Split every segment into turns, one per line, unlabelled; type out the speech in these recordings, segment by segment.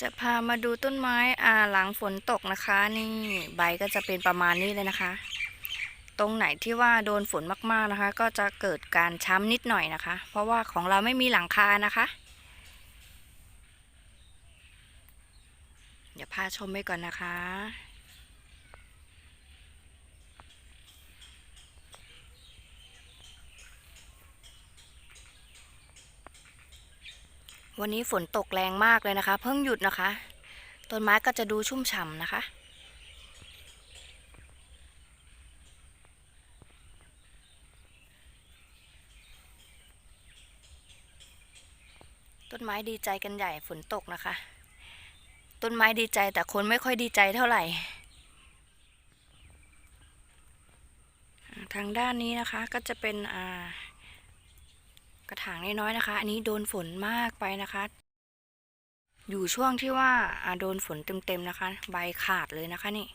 จะพามาดูต้นไม้อ่าหลังฝนตกนะคะ นี่ใบก็จะเป็นประมาณนี้เลยนะคะ ตรงไหนที่ว่าโดนฝนมากๆนะคะ ก็จะเกิดการช้ำนิดหน่อยนะคะ เพราะว่าของเราไม่มีหลังคานะคะ เดี๋ยวพาชมไปก่อนนะคะ วันนี้ฝนตกแรงมากเลยนะคะ เพิ่งหยุดนะคะ ต้นไม้ก็จะดูชุ่มฉ่ำนะคะ ต้นไม้ดีใจกันใหญ่ฝนตกนะคะ ต้นไม้ดีใจแต่คนไม่ค่อยดีใจเท่าไหร่ ทางด้านนี้นะคะก็จะเป็นอ่า ถางน้อยๆนะคะ อันนี้โดนฝนมากไปนะคะ อยู่ช่วงที่ว่าอ่าโดนฝนเต็มๆนะคะ ใบขาดเลยนะคะนี่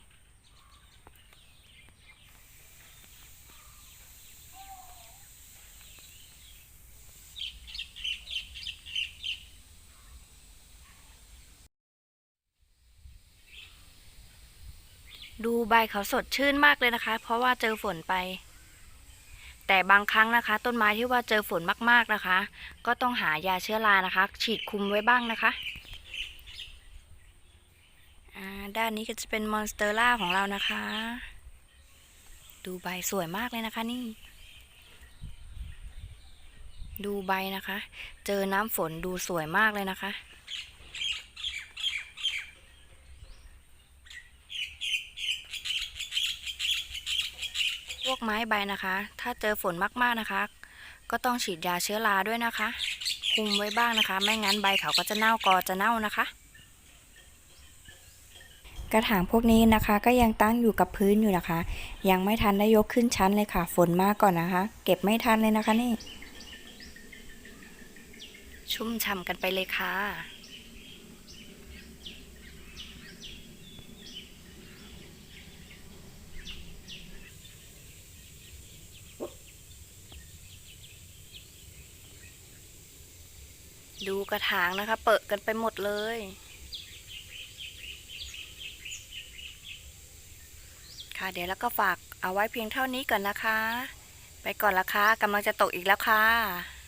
ดูใบเขาสดชื่นมากเลยนะคะ เพราะว่าเจอฝนไป แต่บางครั้งนะคะ ต้นไม้ที่ว่าเจอฝนมากๆนะคะ ก็ต้องหายาเชื้อรานะคะ ฉีดคุมไว้บ้างนะคะอ่าด้านนี้ก็จะเป็นมอนสเตอร่าของเรานะคะ ดูใบสวยมากเลยนะคะนี่ ดูใบนะคะ เจอน้ำฝนดูสวยมากเลยนะคะ วกไม้ใบนะคะ ถ้าเจอฝนมากๆนะคะ ก็ต้องฉีดยาเชื้อราด้วยนะคะ คุมไว้บ้างนะคะ ไม่งั้นใบเขาก็จะเน่ากอจะเน่านะคะ กระถางพวกนี้นะคะ ก็ยังตั้งอยู่กับพื้นอยู่นะคะ ยังไม่ทันได้ยกขึ้นชั้นเลยค่ะ ฝนมากก่อนนะคะ เก็บไม่ทันเลยนะคะนี่ ชุ่มฉ่ำกันไปเลยค่ะ ดูกระถางนะคะ เปิดกันไปหมดเลย ค่ะเดี๋ยวแล้วก็ฝากเอาไว้เพียงเท่านี้ก่อนนะคะ ไปก่อนละค่ะกำลังจะตกอีกแล้วค่ะ